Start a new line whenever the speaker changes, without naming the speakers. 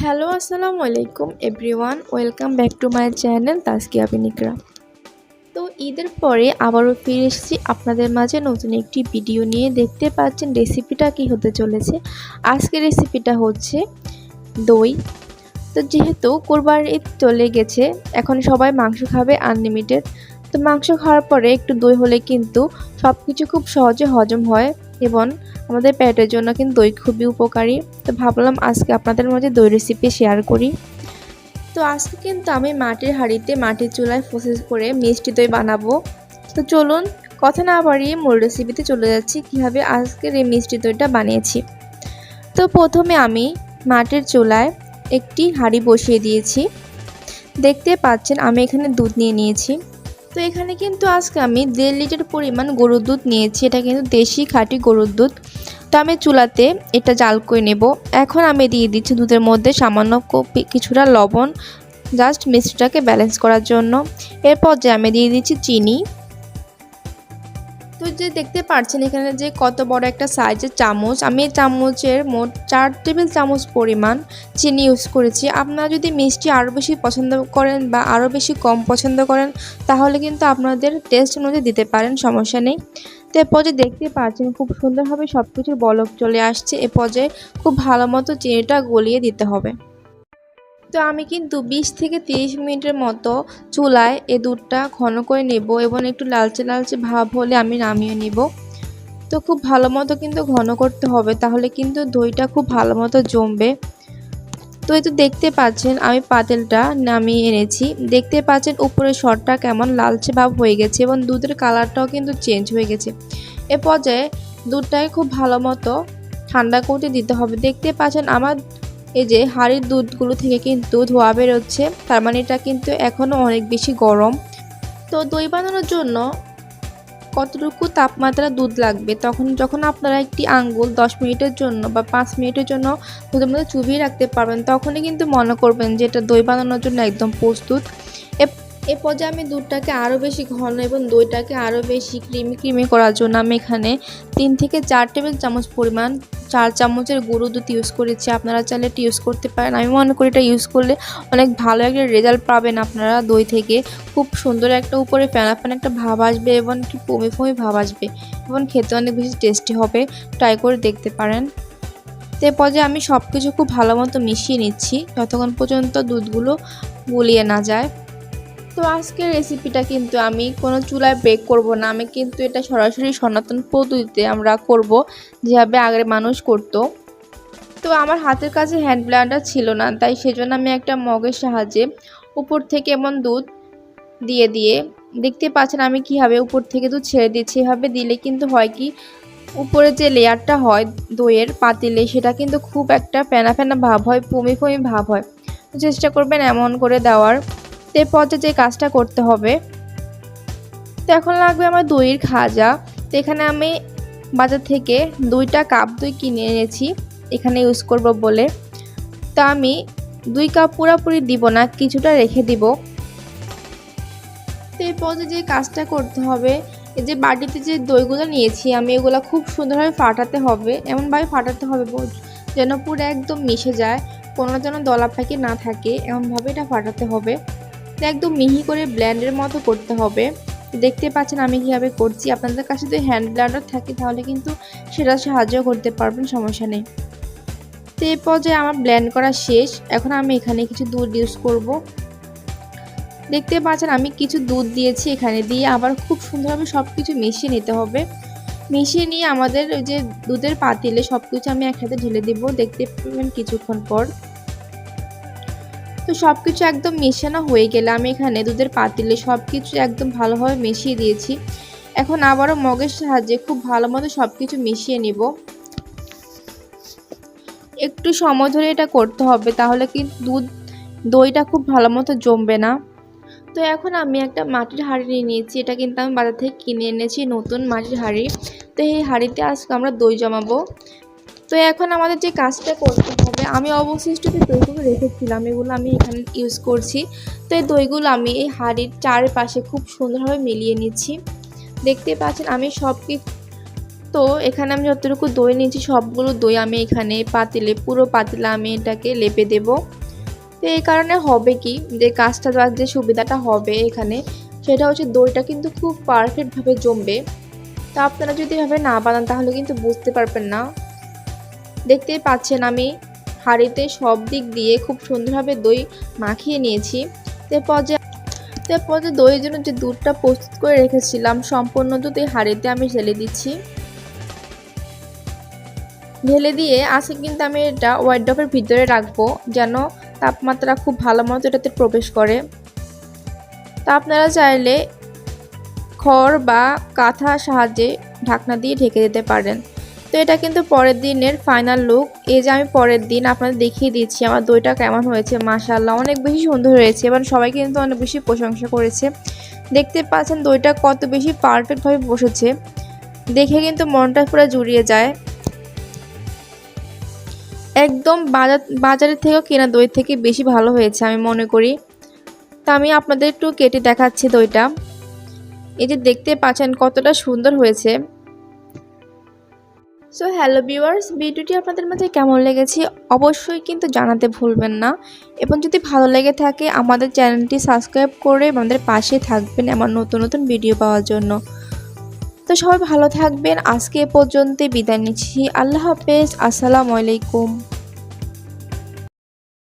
Hello, আসসালামু আলাইকুম everyone. Welcome back to my channel Taskia বিনিকরা তো ঈদের পরে আবারও ফিরে এসেছি আপনাদের মাঝে নতুন একটি ভিডিও নিয়ে। দেখতে পাচ্ছেন রেসিপিটা কি হতে চলেছে। আজকের রেসিপিটা হচ্ছে দই। তো যেহেতু কোরবার ঈদ চলে গেছে, এখন সবাই মাংস খাবে আনলিমিটেড তো মাংস খাওয়ার পরে একটু দই হলে কিন্তু সব কিছু খুব সহজে হজম হয়। এবং আমাদের পেটের জন্য কিন্তু দই খুবই উপকারী। তো ভাবলাম আজকে আপনাদের মাঝে দই রেসিপি শেয়ার করি। তো আজকে কিন্তু আমি মাটির হাঁড়িতে মাটির চুলায় প্রসেস করে মিষ্টি দই বানাবো। তো চলুন কথা না বাড়িয়ে মূল রেসিপিতে চলে যাচ্ছি, কীভাবে আজকের এই মিষ্টি দইটা বানিয়েছি। তো প্রথমে আমি মাটির চুলায় একটি হাঁড়ি বসিয়ে দিয়েছি। দেখতে পাচ্ছেন আমি এখানে দুধ নিয়ে নিয়েছি। তো এখানে কিন্তু আজকে আমি দেড় লিটার পরিমাণ গরুর দুধ নিয়েছি। এটা কিন্তু দেশি খাঁটি গরুর দুধ। তো আমি চুলাতে এটা জাল করে নেব। এখন আমি দিয়ে দিচ্ছি দুধের মধ্যে সামান্য কিছুটা লবণ জাস্ট মিষ্টিটাকে ব্যালেন্স করার জন্য। এরপর যে আমি দিয়ে দিচ্ছি চিনি। তো যে দেখতে পাচ্ছেন এখানে যে কত বড় একটা সাইজের চামচ, আমি এই চামচের মোট চার টেবিল চামচ পরিমাণ চিনি ইউজ করেছি। আপনারা যদি মিষ্টি আরও বেশি পছন্দ করেন বা আরও বেশি কম পছন্দ করেন, তাহলে কিন্তু আপনাদের টেস্ট অনুযায়ী দিতে পারেন, সমস্যা নেই। তো এ পর্যায়ে দেখতে পাচ্ছেন খুব সুন্দরভাবে সব কিছুর বলক চলে আসছে। এ পর্যায়ে খুব ভালো মতো চিনিটা গলিয়ে দিতে হবে। তো আমি কিন্তু বিশ থেকে তিরিশ মিনিটের মতো চুলায় এ দুধটা ঘন করে নেব এবং একটু লালচে লালচে ভাব হলে আমি নামিয়ে নেব। তো খুব ভালো মতো কিন্তু ঘন করতে হবে, তাহলে কিন্তু দইটা খুব ভালো মতো জমবে। তো এই তো দেখতে পাচ্ছেন, আমি পাতেলটা নামিয়ে এনেছি। দেখতে পাচ্ছেন উপরের শটটা কেমন লালচে ভাব হয়ে গেছে এবং দুধের কালারটাও কিন্তু চেঞ্জ হয়ে গেছে। এ পর্যায়ে দুধটাকে খুব ভালো মতো ঠান্ডা করতে দিতে হবে। দেখতে পাচ্ছেন, আমার এই যে হাড়ির দুধগুলো থেকে কিন্তু ধোয়া বেরোচ্ছে, তার মানে এটা কিন্তু এখনও অনেক বেশি গরম। তো দই বানানোর জন্য কতটুকু তাপমাত্রা দুধ লাগবে? তখন যখন আপনারা একটি আঙ্গুল দশ মিনিটের জন্য বা পাঁচ মিনিটের জন্য দুধের মধ্যে চুবিয়ে রাখতে পারবেন, তখনই কিন্তু মনে করবেন যে এটা দই বানানোর জন্য একদম প্রস্তুত। এ পর্যায়ে আমি দুধটাকে আরও বেশি ঘন এবং দইটাকে আরও বেশি ক্রিমি ক্রিমি করার জন্য আমি এখানে তিন থেকে চার টেবিল চামচ পরিমাণ চার চামচের গুঁড়ো দুধ ইউজ করেছি, আপনারা চাইলে এটা ইউজ করতে পারেন। আমি মনে করি এটা ইউজ করলে অনেক ভালো একটা রেজাল্ট পাবেন আপনারা দই থেকে। খুব সুন্দর একটা উপরে ফেনা ফেনা একটা ভাব আসবে এবং একটু পমি ফমি ভাব আসবে এবং খেতে অনেক বেশি টেস্টি হবে। ট্রাই করে দেখতে পারেন। তো পর্যায়ে আমি সব কিছু খুব ভালো মতো মিশিয়ে নিচ্ছি, যতক্ষণ পর্যন্ত দুধগুলো গুলিয়ে না যায়। তো আজকের রেসিপিটা কিন্তু আমি কোনো চুলায় বেক করব না। আমি কিন্তু এটা সরাসরি সনাতন পদ্ধতিতে আমরা করব, যেভাবে আগের মানুষ করতো। তো আমার হাতের কাছে হ্যান্ড ব্লেন্ডার ছিল না, তাই সেজন্য আমি একটা মগের সাহায্যে উপর থেকে এমন দুধ দিয়ে দিয়ে, দেখতে পাচ্ছেন আমি কীভাবে উপর থেকে দুধ ছেড়ে দিচ্ছি। এভাবে দিলে কিন্তু হয় কি, উপরে যে লেয়ারটা হয় দইয়ের পাতিলে, সেটা কিন্তু খুব একটা ফেনা ফেনা ভাব হয় পমি ফমি ভাব হয়। চেষ্টা করবেন এমন করে দেওয়ার। এই পর্যায়ে যে কাজটা করতে হবে, তো এখন লাগবে আমার দইয়ের খাজা। তো এখানে আমি বাজার থেকে দুইটা কাপ দই কিনে এনেছি, এখানে ইউজ করব বলে। তো আমি দুই কাপ পুরোপুরি দিব না, কিছুটা রেখে দিব। তো এই পর্যায়ে যে কাজটা করতে হবে, এই যে বাটিতে যে দইগুলো নিয়েছি, আমি এগুলো খুব সুন্দরভাবে ফাটাতে হবে, এমনভাবে ফাটাতে হবে যেন পুরো একদম মিশে যায়, কোনো যেন দলা ফাঁকি না থাকে, এমনভাবে এটা ফাটাতে হবে। একদম মিহি করে ব্ল্যান্ডের মতো করতে হবে। দেখতে পাচ্ছেন আমি কীভাবে করছি। আপনাদের কাছে যদি হ্যান্ড ব্ল্যান্ডার থাকে তাহলে কিন্তু সেটা সাহায্য করতে পারবেন, সমস্যা নেই। তো এই পর্যায়ে আমার ব্ল্যান্ড করা শেষ। এখন আমি এখানে কিছু দুধ ইউজ করব। দেখতে পাচ্ছেন আমি কিছু দুধ দিয়েছি এখানে দিয়ে আবার খুব সুন্দরভাবে সব কিছু মিশিয়ে নিতে হবে। মিশিয়ে নিয়ে আমাদের ওই যে দুধের পাতিলে সব কিছু আমি একসাথে ঢেলে দেবো। দেখতে পাবেন কিছুক্ষণ পর। তো সব কিছু একদম মেশানো হয়ে গেলে আমি এখানে দুধের পাতিলে সব কিছু একদম ভালোভাবে মিশিয়ে দিয়েছি। এখন আবারও মগের সাহায্যে খুব ভালো মতো সব কিছু মিশিয়ে নিব। একটু সময় ধরে এটা করতে হবে, তাহলে কিন্তু দুধ, দইটা খুব ভালো মতো জমবে না। তো এখন আমি একটা মাটির হাঁড়ি নিয়ে নিয়েছি, এটা কিন্তু আমি বাজার থেকে কিনে এনেছি, নতুন মাটির হাঁড়ি। তো এই হাঁড়িতে আজকে আমরা দই জমাবো। তো এখন আমাদের যে কাজটা করতে হবে। আমি অবশিষ্ট যে দইগুলো রেখেছিলাম, এগুলো আমি এখানে ইউজ করছি। তো এই দইগুলো আমি এই হাঁড়ির চারপাশে খুব সুন্দরভাবে মিলিয়ে নিচ্ছি। দেখতে পাচ্ছেন, আমি সব তো এখানে আমি যতটুকু দই নিয়েছি, সবগুলো দই আমি এখানে পাতিলে, পুরো পাতিলে আমি এটাকে লেপে দেব। তো এই কারণে হবে কি, যে কাজটা দেওয়ার যে সুবিধাটা হবে এখানে, সেটা হচ্ছে দইটা কিন্তু খুব পারফেক্টভাবে জমবে। তো আপনারা যদি এভাবে না বানান, তাহলে কিন্তু বুঝতে পারবেন না। দেখতেই পাচ্ছেন আমি হাঁড়িতে সব দিক দিয়ে খুব সুন্দরভাবে দই মাখিয়ে নিয়েছি। তারপর যে তারপর যে দইয়ের জন্য যে দুধটা প্রস্তুত করে রেখেছিলাম, সম্পূর্ণ দুধ এই হাঁড়িতে আমি ঢেলে দিচ্ছি। ঢেলে দিয়ে আজকে কিন্তু আমি এটা হোয়াইট ডপের ভিতরে রাখব, যেন তাপমাত্রা খুব ভালো মতো এটাতে প্রবেশ করে। তা আপনারা চাইলে খড় বা কাঁথা সাহায্যে ঢাকনা দিয়ে ঢেকে দিতে পারেন। তো এটা কিন্তু পরের দিনের ফাইনাল লুক এই যে আমি পরের দিন আপনাদের দেখিয়ে দিচ্ছি, আমার দইটা কেমন হয়েছে মাশাল্লাহ অনেক বেশি সুন্দর হয়েছে, এবার সবাই কিন্তু অনেক বেশি প্রশংসা করেছে। দেখতে পাচ্ছেন দইটা কত বেশি পারফেক্টভাবে বসেছে। দেখে কিন্তু মনটা পুরো জুড়িয়ে যায়। একদম বাজার, বাজারের থেকেও কেনা দই থেকে বেশি ভালো হয়েছে আমি মনে করি। তা আমি আপনাদের একটু কেটে দেখাচ্ছি দইটা। এই যে দেখতে পাচ্ছেন কতটা সুন্দর হয়েছে। সো হ্যালো ভিউয়ার্স ভিডিওটি আপনাদের মাঝে কেমন লেগেছে অবশ্যই কিন্তু জানাতে ভুলবেন না। এবং যদি ভালো লেগে থাকে, আমাদের চ্যানেলটি সাবস্ক্রাইব করে আমাদের পাশে থাকবেন এমন নতুন নতুন ভিডিও পাওয়ার জন্য। তো সবাই ভালো থাকবেন। আজকে এ পর্যন্তই বিদায় নিচ্ছি। আল্লাহ হাফেজ। আসসালামু আলাইকুম।